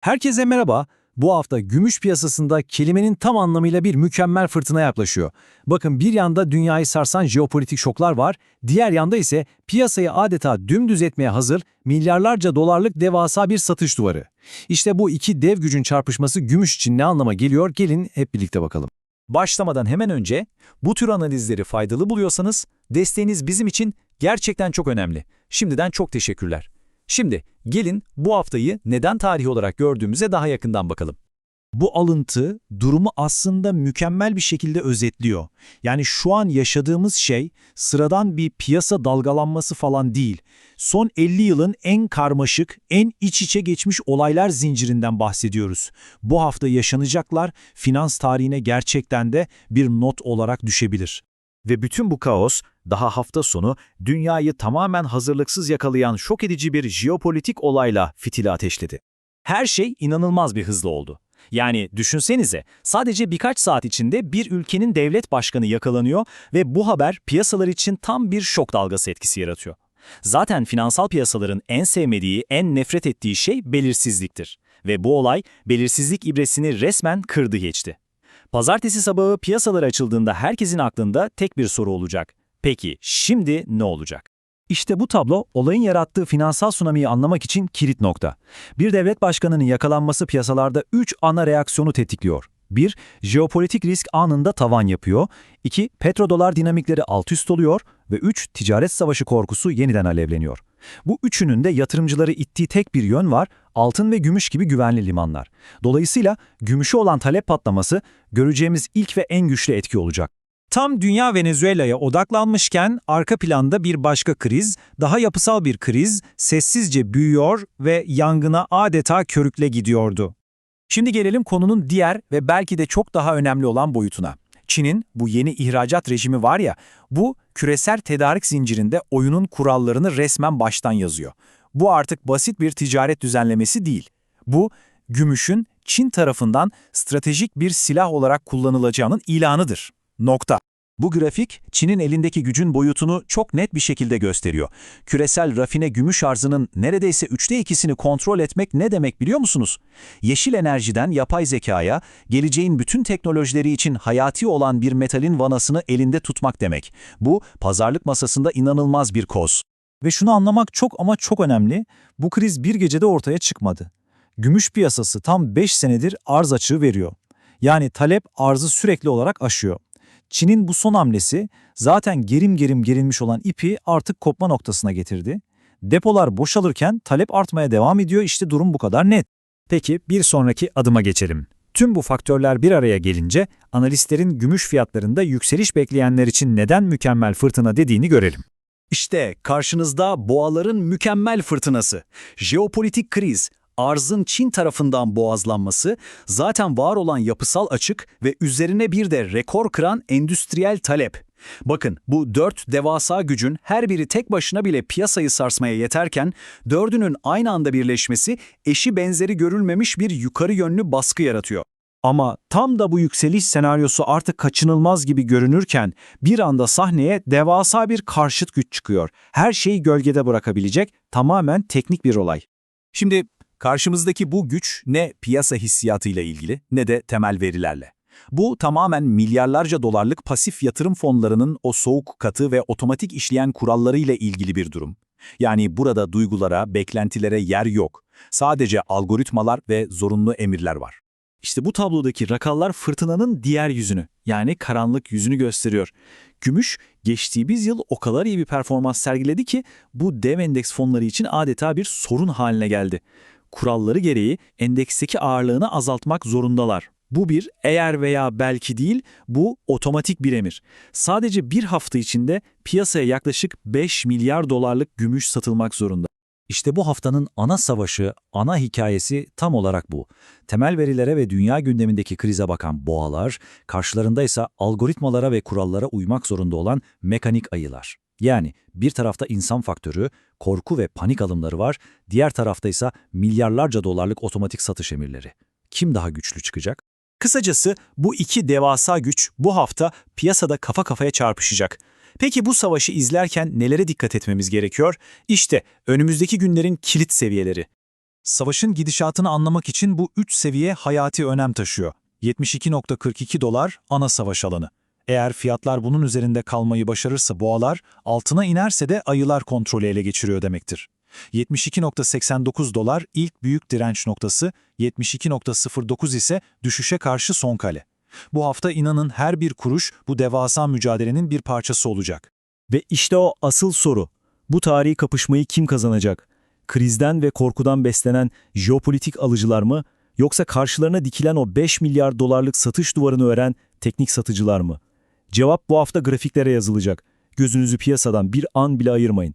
Herkese merhaba. Bu hafta gümüş piyasasında kelimenin tam anlamıyla bir mükemmel fırtına yaklaşıyor. Bakın bir yanda dünyayı sarsan jeopolitik şoklar var, diğer yanda ise piyasayı adeta dümdüz etmeye hazır milyarlarca dolarlık devasa bir satış duvarı. İşte bu iki dev gücün çarpışması gümüş için ne anlama geliyor gelin hep birlikte bakalım. Başlamadan hemen önce bu tür analizleri faydalı buluyorsanız desteğiniz bizim için gerçekten çok önemli. Şimdiden çok teşekkürler. Şimdi gelin bu haftayı neden tarihi olarak gördüğümüze daha yakından bakalım. Bu alıntı durumu aslında mükemmel bir şekilde özetliyor. Yani şu an yaşadığımız şey sıradan bir piyasa dalgalanması falan değil. Son 50 yılın en karmaşık, en iç içe geçmiş olaylar zincirinden bahsediyoruz. Bu hafta yaşanacaklar finans tarihine gerçekten de bir not olarak düşebilir. Ve bütün bu kaos daha hafta sonu dünyayı tamamen hazırlıksız yakalayan şok edici bir jeopolitik olayla fitili ateşledi. Her şey inanılmaz bir hızlı oldu. Yani düşünsenize sadece birkaç saat içinde bir ülkenin devlet başkanı yakalanıyor ve bu haber piyasalar için tam bir şok dalgası etkisi yaratıyor. Zaten finansal piyasaların en sevmediği, en nefret ettiği şey belirsizliktir. Ve bu olay belirsizlik ibresini resmen kırdı geçti. Pazartesi sabahı piyasalar açıldığında herkesin aklında tek bir soru olacak. Peki şimdi ne olacak? İşte bu tablo olayın yarattığı finansal tsunami'yi anlamak için kilit nokta. Bir devlet başkanının yakalanması piyasalarda 3 ana reaksiyonu tetikliyor. 1. Jeopolitik risk anında tavan yapıyor. 2. Petrodolar dinamikleri alt üst oluyor. Ve 3. Ticaret savaşı korkusu yeniden alevleniyor. Bu üçünün de yatırımcıları ittiği tek bir yön var, altın ve gümüş gibi güvenli limanlar. Dolayısıyla gümüşe olan talep patlaması göreceğimiz ilk ve en güçlü etki olacak. Tam dünya Venezuela'ya odaklanmışken arka planda bir başka kriz, daha yapısal bir kriz, sessizce büyüyor ve yangına adeta körükle gidiyordu. Şimdi gelelim konunun diğer ve belki de çok daha önemli olan boyutuna. Çin'in bu yeni ihracat rejimi var ya, bu küresel tedarik zincirinde oyunun kurallarını resmen baştan yazıyor. Bu artık basit bir ticaret düzenlemesi değil. Bu, gümüşün Çin tarafından stratejik bir silah olarak kullanılacağının ilanıdır. Nokta. Bu grafik, Çin'in elindeki gücün boyutunu çok net bir şekilde gösteriyor. Küresel rafine gümüş arzının neredeyse üçte ikisini kontrol etmek ne demek biliyor musunuz? Yeşil enerjiden yapay zekaya, geleceğin bütün teknolojileri için hayati olan bir metalin vanasını elinde tutmak demek. Bu, pazarlık masasında inanılmaz bir koz. Ve şunu anlamak çok ama çok önemli, bu kriz bir gecede ortaya çıkmadı. Gümüş piyasası tam 5 senedir arz açığı veriyor. Yani talep arzı sürekli olarak aşıyor. Çin'in bu son hamlesi zaten gerim gerim gerilmiş olan ipi artık kopma noktasına getirdi. Depolar boşalırken talep artmaya devam ediyor işte durum bu kadar net. Peki bir sonraki adıma geçelim. Tüm bu faktörler bir araya gelince analistlerin gümüş fiyatlarında yükseliş bekleyenler için neden mükemmel fırtına dediğini görelim. İşte karşınızda boğaların mükemmel fırtınası. Jeopolitik kriz, arzın Çin tarafından boğazlanması, zaten var olan yapısal açık ve üzerine bir de rekor kıran endüstriyel talep. Bakın bu dört devasa gücün her biri tek başına bile piyasayı sarsmaya yeterken dördünün aynı anda birleşmesi eşi benzeri görülmemiş bir yukarı yönlü baskı yaratıyor. Ama tam da bu yükseliş senaryosu artık kaçınılmaz gibi görünürken bir anda sahneye devasa bir karşıt güç çıkıyor. Her şeyi gölgede bırakabilecek tamamen teknik bir olay. Şimdi karşımızdaki bu güç ne piyasa hissiyatıyla ilgili ne de temel verilerle. Bu tamamen milyarlarca dolarlık pasif yatırım fonlarının o soğuk katı ve otomatik işleyen kurallarıyla ilgili bir durum. Yani burada duygulara, beklentilere yer yok. Sadece algoritmalar ve zorunlu emirler var. İşte bu tablodaki rakamlar fırtınanın diğer yüzünü, yani karanlık yüzünü gösteriyor. Gümüş, geçtiğimiz yıl o kadar iyi bir performans sergiledi ki bu dev endeks fonları için adeta bir sorun haline geldi. Kuralları gereği endeksteki ağırlığını azaltmak zorundalar. Bu bir eğer veya belki değil, bu otomatik bir emir. Sadece bir hafta içinde piyasaya yaklaşık 5 milyar dolarlık gümüş satılmak zorunda. İşte bu haftanın ana savaşı, ana hikayesi tam olarak bu. Temel verilere ve dünya gündemindeki krize bakan boğalar, karşılarında ise algoritmalara ve kurallara uymak zorunda olan mekanik ayılar. Yani bir tarafta insan faktörü, korku ve panik alımları var, diğer tarafta ise milyarlarca dolarlık otomatik satış emirleri. Kim daha güçlü çıkacak? Kısacası bu iki devasa güç bu hafta piyasada kafa kafaya çarpışacak. Peki bu savaşı izlerken nelere dikkat etmemiz gerekiyor? İşte önümüzdeki günlerin kilit seviyeleri. Savaşın gidişatını anlamak için bu üç seviye hayati önem taşıyor. 72.42 dolar ana savaş alanı. Eğer fiyatlar bunun üzerinde kalmayı başarırsa boğalar, altına inerse de ayılar kontrolü ele geçiriyor demektir. 72.89 dolar ilk büyük direnç noktası, 72.09 ise düşüşe karşı son kale. Bu hafta inanın her bir kuruş bu devasa mücadelenin bir parçası olacak. Ve işte o asıl soru. Bu tarihi kapışmayı kim kazanacak? Krizden ve korkudan beslenen jeopolitik alıcılar mı? Yoksa karşılarına dikilen o 5 milyar dolarlık satış duvarını ören teknik satıcılar mı? Cevap bu hafta grafiklere yazılacak. Gözünüzü piyasadan bir an bile ayırmayın.